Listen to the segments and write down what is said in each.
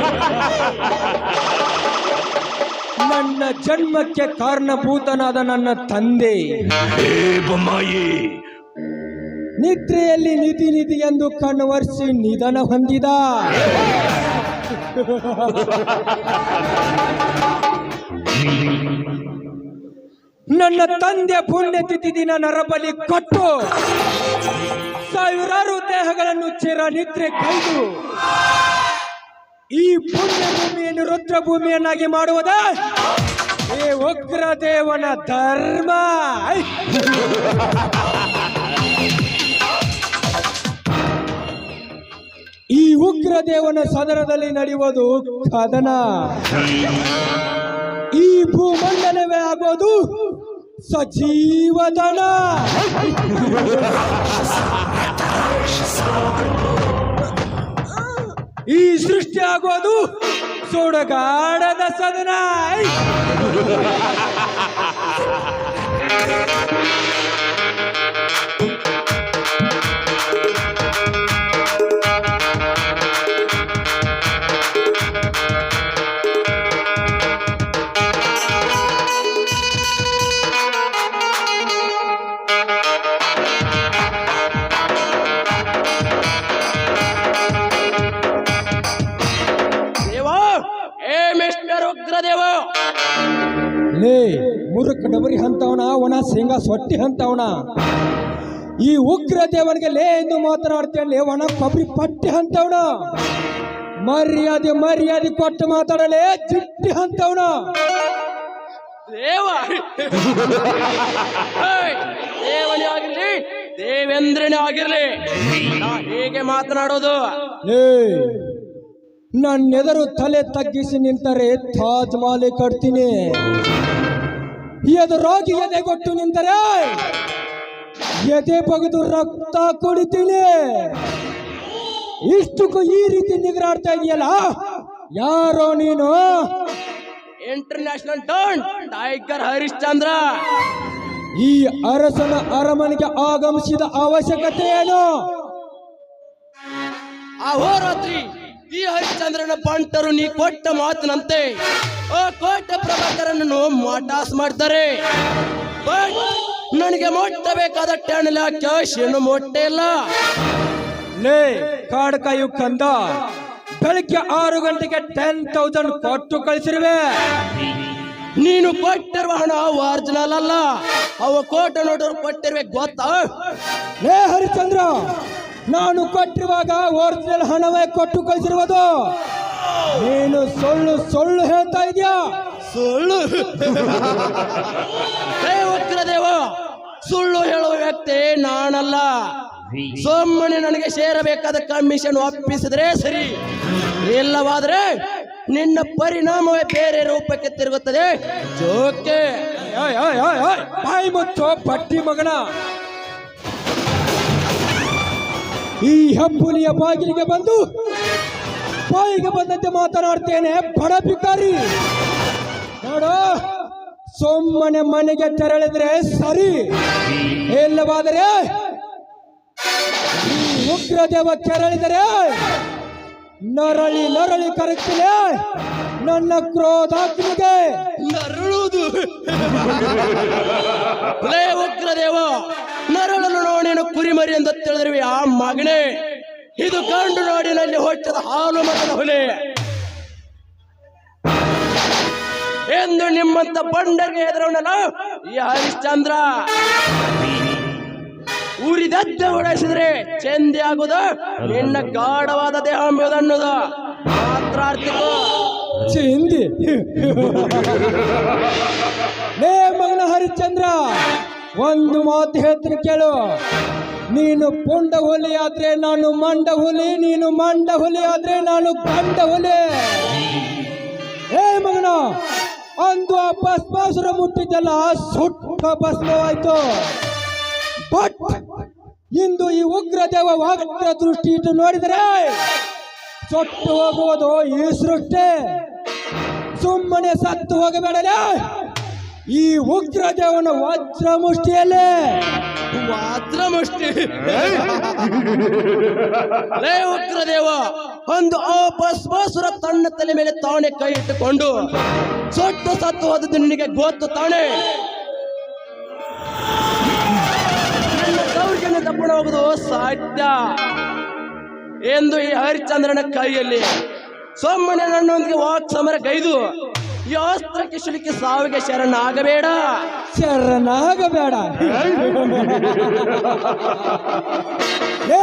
ನನ್ನ ಜನ್ಮಕ್ಕೆ ಕಾರಣಭೂತನಾದ ನನ್ನ ತಂದೆ. ಬೊಮ್ಮಾಯಿ. ನಿದ್ರೆಯಲ್ಲಿ ನಿಧಿ ನಿಧಿ ಎಂದು ಕಣ್ಣು ಒರೆಸಿ ನಿಧನ ಹೊಂದಿದ. ನನ್ನ ತಂದೆ ಪುಣ್ಯತಿಥಿ ದಿನ ನರಬಲಿ ಕೊಟ್ಟು ಸಾವಿರಾರು ದೇಹಗಳನ್ನು ಚಿರ ನಿದ್ರೆ ಕೈದು ಈ ಪುಣ್ಯ ಭೂಮಿಯನ್ನು ರುದ್ರ ಭೂಮಿಯನ್ನಾಗಿ ಮಾಡುವುದ ಈ ಉಗ್ರ ದೇವನ ಧರ್ಮ. ಈ ಉಗ್ರ ದೇವನ ಸದನದಲ್ಲಿ ನಡೆಯುವುದು ಕದನ. ಈ ಭೂಮಂಡಲವೇ ಆಗೋದು ಸಜೀವದನ ಈ ಸೃಷ್ಟಿ ಆಗೋದು ಸುಡಗಾಡದ ಸದನ. ಲೇ ಮುದುಕ ಡಬರಿ ಹಂತವನ ಒಣ ಶೇಂಗಾ ಸೊಟ್ಟಿ ಹಂತವನ. ಈ ಉಗ್ರ ದೇವನಿಗೆ ಲೇ ಎಂದು ಮಾತನಾಡ್ತೇನೆ ಒಣ ಕೊಬ್ಬರಿ ಪಟ್ಟಿ ಹಂತವನ. ಮರ್ಯಾದೆ ಮರ್ಯಾದೆ ಕೊಟ್ಟು ಮಾತಾಡಲೇ ಚಿಟ್ಟಿ ಹಂತವನ. ದೇವ. ಏಯ್, ದೇವನೇ ಆಗಿರ್ಲಿ ದೇವೇಂದ್ರನೇ ಆಗಿರ್ಲಿ. ನಾ ಹೇಗೆ ಮಾತನಾಡೋದು? ಲೇ ನನ್ನೆದರು ತಲೆ ತಗ್ಗಿಸಿ ನಿಂತರೆ ತಾಜ್ ಮಾಲೆ ಕಟ್ತೀನಿ. ಎದುರಾಗಿ ಎದೆಗೊಟ್ಟು ನಿಂತರೆ. ಎದೆ ಬಗೆದು ರಕ್ತ ಕುಡಿತೀನಿ ಇಷ್ಟಕ್ಕೂ ಈ ರೀತಿ ನಿಗರಾಡ್ತಾ ಇದೆಯಲ್ಲ? ಯಾರೋ ನೀನು? ಇಂಟರ್ನ್ಯಾಷನಲ್ ಡಾನ್ ಟೈಗರ್ ಹರಿಶ್ಚಂದ್ರ ಈ ಅರಸನ ಅರಮನೆಗೆ ಆಗಮಿಸಿದ ಅವಶ್ಯಕತೆ ಏನು? ಅಹೋರಾತ್ರಿ ಹೋರಾತ್ರಿ ಈ ಹರಿಶ್ಚಂದ್ರನ ಬಂಟರು ನೀ ಕೊಟ್ಟ ಮಾತಿನಂತೆ ಕೋಟೆ ಪ್ರಭಾಕರನನ್ನು ಮಾಟಾಸ್ ಮಾಡ್ತಾರೆ. ಬಟ್ ನನಗೆ ಮೊಟ್ಟಬೇಕಾದ ಟೆಣಲ್ ಕ್ಯಾಶ್ ಏನು ಮೊಟ್ಟೆ ಇಲ್ಲ. ಲೇ ಕಾಡ್ ಕಾಯು ಕಂದ ಬೆಳಗ್ಗೆ ಆರು ಗಂಟೆಗೆ ಟೆನ್ ತೌಸಂಡ್ ಕೊಟ್ಟು ಕಳಿಸಿರುವೆ. ನೀನು ಕೊಟ್ಟಿರುವ ಹಣ ಒರಿಜಿನಲ್ ಅಲ್ಲ. ಅವ ಕೋಟ ನೋಡೋರು ಕೊಟ್ಟಿರುವೆ ಗೊತ್ತಾ? ಲೇ ಹರಿಚಂದ್ರ ನಾನು ಕೊಟ್ಟಿರುವಾಗ ಒರಿಜಿನಲ್ ಹಣವೇ ಕೊಟ್ಟು ಕಳಿಸಿರುವುದು. ನೀನು ಸುಳ್ಳು ಸುಳ್ಳು ಹೇಳ್ತಾ ಇದೆಯಾ? ಸುಳ್ಳು. ಹೇ ಉಗ್ರದೇವ ಸುಳ್ಳು ಹೇಳುವ ವ್ಯಕ್ತಿ ನಾನಲ್ಲ. ಸುಮ್ಮನೆ ನನಗೆ ಸೇರಬೇಕಾದ ಕಮಿಷನ್ ಒಪ್ಪಿಸಿದ್ರೆ ಸರಿ. ಇಲ್ಲವಾದ್ರೆ ನಿನ್ನ ಪರಿಣಾಮವೇ ಬೇರೆ ರೂಪಕ್ಕೆ ತಿರುಗುತ್ತದೆ. ಜೋಕೆ. ಬಾಯಿ ಮುಚ್ಚೋ ಪಟ್ಟಿ ಮಗನ. ಈ ಹೆಬ್ಬುಲಿಯ ಬಾಗಿಲಿಗೆ ಬಂದು ಬಾಯಿಗೆ ಬಂದಂತೆ ಮಾತನಾಡ್ತೇನೆ. ಬಡ ಭಿಕಾರಿ. ನೋಡು ಸುಮ್ಮನೆ ಮನೆಗೆ ತೆರಳಿದ್ರೆ ಸರಿ. ಇಲ್ಲವಾದರೆ ಉಗ್ರದೇವ ಕೆರಳಿದರೆ ನರಳಿ ನರಳಿ ಕರೆಕ್ತಿಲೆ ನನ್ನ ಕ್ರೋಧಾಗ್ನಿಗೆ. ನರಳುವುದು. ಉಗ್ರದೇವ, ನರಳನ್ನು ನೋಡೇನು ಕುರಿಮರಿ ಅಂತ ತಿಳಿದ್ರಿ ಆ ಮಗನೇ. ಇದು ಕಂಡು ನಾಡಿನಲ್ಲಿ ಹೊಟ್ಟದ ಹಾಲು ಮಗನ ಹುಲಿ. ಎಂದು ನಿಮ್ಮಂತ ಬಂಡರಿಗೆ ಹೆದರವನಲ್ಲ? ಈ ಹರಿಶ್ಚಂದ್ರ. ಊರಿದದ್ದ ಓಡಿಸಿದ್ರೆ ಚೆಂದಿ ಆಗುದ? ನಿನ್ನ ಗಾಢವಾದ ದೇಹ ಅನ್ನೋದು ಮಾತ್ರ ಚಿಂದಿ. ಲೇ ಮಗನ ಹರಿಶ್ಚಂದ್ರ, ಒಂದು ಮಾತು ಹೇಳ್ತೀನಿ ಕೇಳು. ನೀನು ಪುಂಡ ಹುಲಿ ಆದ್ರೆ ನಾನು ಮಂಡ ಹುಲಿ, ನೀನು ಮಂಡ ಹುಲಿ ಆದ್ರೆ ನಾನು ಗಂಡ ಹುಲಿ. ಏ ಮಗನ, ಅಂದು ಆ ಭಸ್ಮಾಸುರ ಮುಟ್ಟಿದ್ದಲ್ಲ ಸುಟ್ಟ ಭಸ್ಮವಾಯ್ತು ಬಟ್ ಇಂದು ಈ ಉಗ್ರ ದೇವ ವಾಗ್ರ ದೃಷ್ಟಿ ಇಟ್ಟು ನೋಡಿದರೆ ಸೊಟ್ಟು ಹೋಗುವುದು ಈ ಸೃಷ್ಟಿ. ಸುಮ್ಮನೆ ಸತ್ತು ಹೋಗಬೇಡಲೇ. ಈ ಉಗ್ರ ದೇವನ ವಜ್ರ ಮುಷ್ಟಿಯಲ್ಲೇ ಮಾತ್ರ ಮುಷ್ಟಿ ಲೇ ಉಗ್ರದೇವ ಒಂದು ಆ ಭಸ್ಮಾಸುರ ತನ್ನ ತಲೆ ಮೇಲೆ ತಾನೇ ಕೈ ಇಟ್ಟುಕೊಂಡು ಸೊಟ್ಟು ಸತ್ತು ಹೋದದ್ದು ನಿನಗೆ ಗೊತ್ತು ತಾನೆ? ನನ್ನ ದೌರ್ಜನ್ಯ ತಪ್ಪಣ ಹೋಗುದು ಸಾಧ್ಯ. ಎಂದು ಈ ಹರಿಚಂದ್ರನ ಕೈಯಲ್ಲಿ ಸೊಮ್ಮನೆ ನನ್ನೊಂದಿಗೆ ವಾಕ್ ಸಮರ ಗೈದು ಈ ಅಸ್ತ್ರಕ್ಕೆ ಶಿಲಿಕೆ ಸಾವಿಗೆ ಶರಣಾಗಬೇಡ. ಶರಣಾಗಬೇಡ. ಏ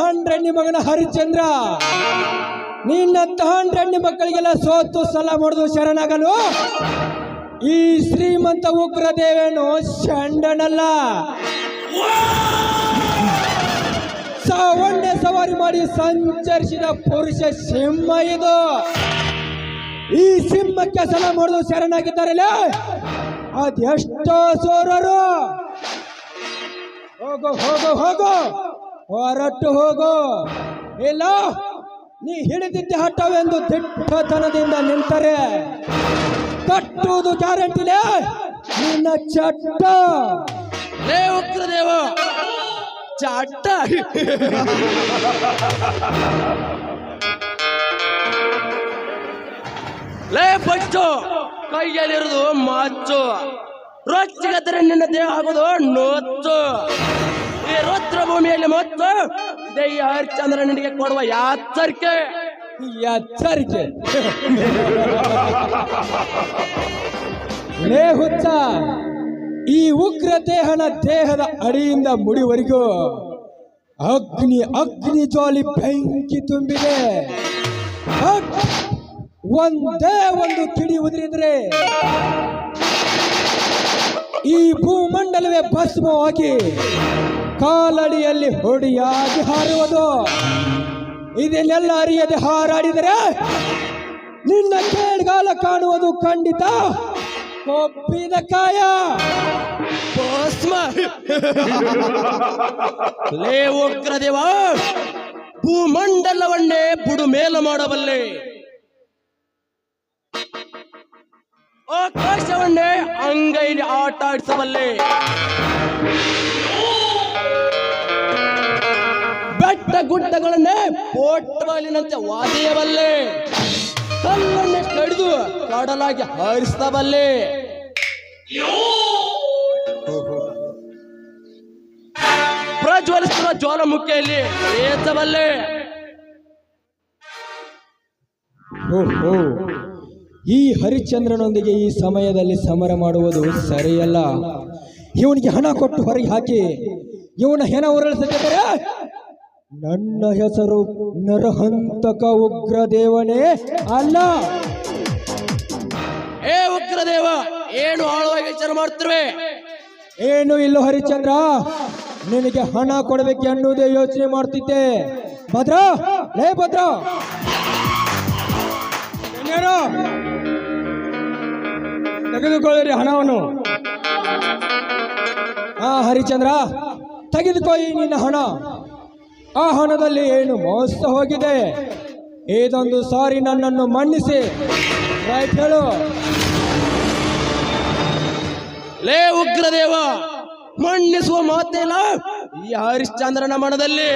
ಹಂಡ್ರೆಣ್ಣಿ ಮಗನ ಹರಿಶ್ಚಂದ್ರ ನಿನ್ನಂತ ಹಂಡ್ರೆಣ್ಣಿ ಮಕ್ಕಳಿಗೆಲ್ಲ ಸೋತು ಸಲ ಮಾಡುದು ಶರಣಾಗಲು? ಈ ಶ್ರೀಮಂತ ಉಗ್ರದೇವೇನು ಶಂಡನಲ್ಲ? ಸಾವನ್ನೇ ಸವಾರಿ ಮಾಡಿ ಸಂಚರಿಸಿದ ಪುರುಷ ಸಿಂಹ ಇದು. ಈ ಸಿಂಹಕ್ಕೆ ಸಲ ಮಾಡಿದ್ರು ಶರಣಾಗಿದ್ದಾರಲ್ಲ? ಅದೆಷ್ಟೋ ಸೋರರು. ಹೋಗು ಹೋಗು ಹೋಗು. ಹೊರಟು ಹೋಗು. ಇಲ್ಲ, ನೀ ಹಿಡಿದಿದ್ದೆ ಹಠವೆಂದು ದಿಟ್ಟತನದಿಂದ ನಿಂತರೆ. ಕಟ್ಟುವುದು ಗ್ಯಾರಂಟಿಲೇ ನಿನ್ನ ಚಟ್ಟ. ಲೇ ಉಗ್ರದೇವ ಲೇ ಬಚ್ಚು ಕೈಯಲ್ಲಿರುವುದು ಮಾಚು ರೊಚ್ಚಿಗದ್ರೆ ನಿನ್ನ ದೇಹ ಆಗೋದು ನೋಚ್ಚು. ಈ ರುದ್ರ ಭೂಮಿಯಲ್ಲಿ ಮತ್ತು ದಯ್ಯ ಹರಿಶ್ಚಂದ್ರ ನಿನಗೆ ಕೊಡುವ ಯಾಚರಿಕೆ ಎಚ್ಚರಿಕೆ. ಲೇ ಹುಚ್ಚ, ಈ ಉಗ್ರ ದೇಹನ ದೇಹದ ಅಡಿಯಿಂದ ಮುಡಿವರೆಗೂ ಅಗ್ನಿ ಅಗ್ನಿ ಜೋಲಿ ಬೆಂಕಿ ತುಂಬಿದೆ. ಒಂದೇ ಒಂದು ಕಿಡಿ ಉದುರಿದ್ರೆ ಈ ಭೂಮಂಡಲವೇ ಭಸ್ಮವಾಗಿ ಕಾಲಡಿಯಲ್ಲಿ ಹೊಡಿಯಾಗಿ ಹಾರುವುದು. ಇದನ್ನೆಲ್ಲ ಅರಿಯದೆ ಹಾರಾಡಿದರೆ ನಿನ್ನ ಕೇಳ್ಗಾಲ ಕಾಣುವುದು ಖಂಡಿತ ಕೊಬ್ಬಿದ ಕಾಯ. ಲೇ ಉಗ್ರದೇವ ಭೂಮಂಡಲವನ್ನೇ ಬುಡು ಮೇಲ ಮಾಡಬಲ್ಲೆ. ಆಕಾಶವನ್ನೇ ಅಂಗೈಲಿ ಆಟ ಆಡಿಸಬಲ್ಲೆ. ಬೆಟ್ಟ ಗುಡ್ಡಗಳನ್ನೇ ಪೋಟ್ಬಾಲಿನಂತೆ ವಾದಿಯಬಲ್ಲೆ. ಕಲ್ಲನ್ನೇ ಕಡಿದು ಕಡಲಾಗಿ ಹಾರಿಸಬಲ್ಲೆ. ಪ್ರಜ್ವಲಿಸುವ ಜ್ವಾಲಮುಖಿಯಲ್ಲಿ ಏಸಬಲ್ಲೆ ಓಹೋ ಈ ಹರಿಶ್ಚಂದ್ರನೊಂದಿಗೆ ಈ ಸಮಯದಲ್ಲಿ ಸಮರ ಮಾಡುವುದು ಸರಿಯಲ್ಲ. ಇವನಿಗೆ ಹಣ ಕೊಟ್ಟು ಹೊರಗೆ ಹಾಕಿ ಇವನ ಹೆಣ ಉರುಳಿಸುತ್ತಿದ್ದರೆ ನನ್ನ ಹೆಸರು ನರಹಂತಕ ಉಗ್ರ ದೇವನೇ ಅಲ್ಲ. ಏ ಉಗ್ರ ದೇವ ಏನು ಆಳವಾಗಿ ವಿಚಾರ ಮಾಡ್ತಿರುವೆ? ಏನು ಇಲ್ಲ ಹರಿಶ್ಚಂದ್ರ ನಿನಗೆ ಹಣ ಕೊಡಬೇಕು ಅನ್ನೋದೇ ಯೋಚನೆ ಮಾಡ್ತಿದ್ದೆ. ಭದ್ರಾ ಲೇ ಭದ್ರಾ? ತೆಗೆದುಕೊಳ್ಳಿರಿ ಹಣವನ್ನು. ಆ ಹರಿಚಂದ್ರ, ತೆಗೆದುಕೊಳ್ಳಿ ನಿನ್ನ ಹಣ. ಆ ಹಣದಲ್ಲಿ ಏನು ಮೋಸ ಹೋಗಿದೆ? ಇದೊಂದು ಸಾರಿ ನನ್ನನ್ನು ಮನ್ನಿಸಿ. ರೈಟ್ ಹೇಳು. ಲೇ ಉಗ್ರದೇವ ಮಣ್ಣಿಸುವ ಮಾತೇನ? ಈ ಹರಿಶ್ಚಂದ್ರನ ಮನದಲ್ಲಿ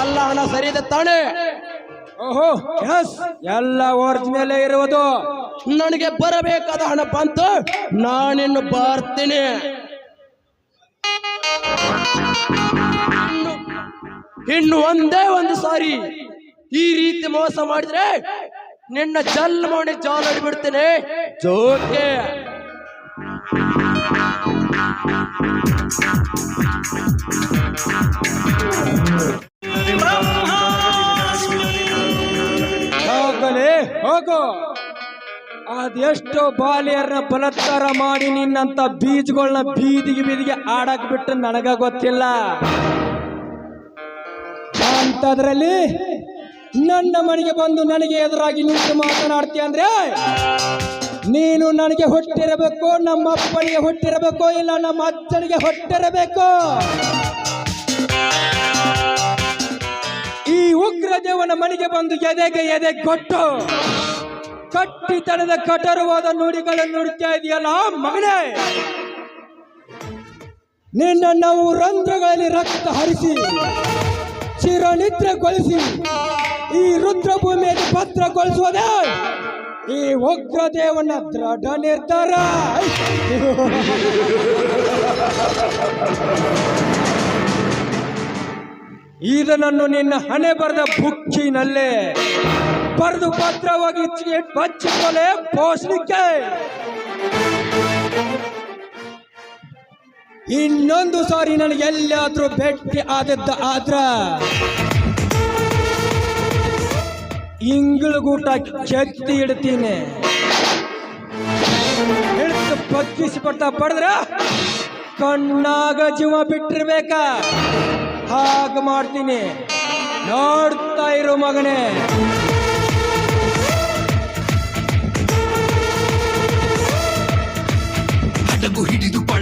ಎಲ್ಲ ಹಣ ಸರಿದೆ ತಾನೆ. ಓಹೋ ಎಸ್ ಎಲ್ಲ ಮೇಲೆ ಇರುವುದು. ನನಗೆ ಬರಬೇಕಾದ ಹಣ ಬಂತು. ನಾನಿನ್ನು ಬರ್ತೀನಿ. ಇನ್ನು- ಒಂದೇ ಒಂದು ಸಾರಿ ಈ ರೀತಿ ಮೋಸ ಮಾಡಿದ್ರೆ ನಿನ್ನ ಜಾಲ ಬಿಡ್ತೇನೆ ಜೋಕೆ ಹೋಗು ಅದೆಷ್ಟೋ ಬಾಲಿಯರ್ನ ಬಲತ್ಕಾರ ಮಾಡಿ ನಿನ್ನಂತ ಬೀಜಗಳನ್ನ ಬೀದಿಗೆ ಬೀದಿಗೆ ಆಡಕ್ ಬಿಟ್ಟು ನನಗ ಗೊತ್ತಿಲ್ಲ. ಅಂತದ್ರಲ್ಲಿ ನನ್ನ ಮನೆಗೆ ಬಂದು ನನಗೆ ಎದುರಾಗಿ ನಿಂತು ಮಾತನಾಡ್ತೀಯ ಅಂದ್ರೆ, ನೀನು ನನಗೆ ಹೊಟ್ಟಿರಬೇಕು, ನಮ್ಮ ಅಪ್ಪನಿಗೆ ಹೊಟ್ಟಿರಬೇಕು, ಇಲ್ಲ ನಮ್ಮ ಅಜ್ಜನಿಗೆ ಹೊಟ್ಟಿರಬೇಕು. ಈ ಉಗ್ರ ದೇವನ ಮನೆಗೆ ಬಂದು ಎದೆಗೆ ಎದೆ ಕೊಟ್ಟು ಕಟ್ಟಿತನದ ಕಠೋರವಾದ ನುಡಿಗಳನ್ನು ನುಡಿತಾ ಇದೆಯಲ್ಲ, ಮಗನೇ? ನಿನ್ನ ನಾವು ರಂಧ್ರಗಳಲ್ಲಿ ರಕ್ತ ಹರಿಸಿ, ಚಿರನಿದ್ರೆಗೊಳಿಸಿ, ಈ ರುದ್ರಭೂಮಿಯನ್ನು ಭದ್ರಗೊಳಿಸುವುದೇ? ಈ ಉಗ್ರ ದೇವನ ದೃಢ ನಿರ್ಧಾರ. ಇದನ್ನು ನಿನ್ನ ಹಣೆ ಬರೆದ ಬುಕ್ಕಿನಲ್ಲೇ ಬರೆದು ಭದ್ರವಾಗಿ ಬಚ್ಚಿಕೊಳ್ಳೆ ಬಚ್ಚಿಕೊಲೆ ಪೋಷಣಿಕೆ ಇನ್ನೊಂದು ಸಾರಿ ನನಗೆ ಎಲ್ಲಾದ್ರೂ ಭೇಟಿ ಆದದ್ದ ಆದ್ರ ಇಂಗಳಗೂಟ ಕೆತ್ತಿ ಇಡ್ತೀನಿ. ಹಿಡಿದು ಬಗ್ಗಿಸಿ ಬರ್ತಾ ಪಡೆದ್ರ ಕಣ್ಣಾಗ ಜೀವ ಬಿಟ್ಟಿರ್ಬೇಕ. ಹಾಗ ಮಾಡ್ತೀನಿ. ನೋಡ್ತಾ ಇರು ಮಗನೇ.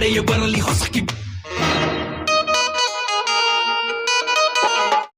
ಹಡಗು ಹಿಡಿದು ಪಡೆಯ ಬರಲಿ ಹೊಸ ಕಿಟ್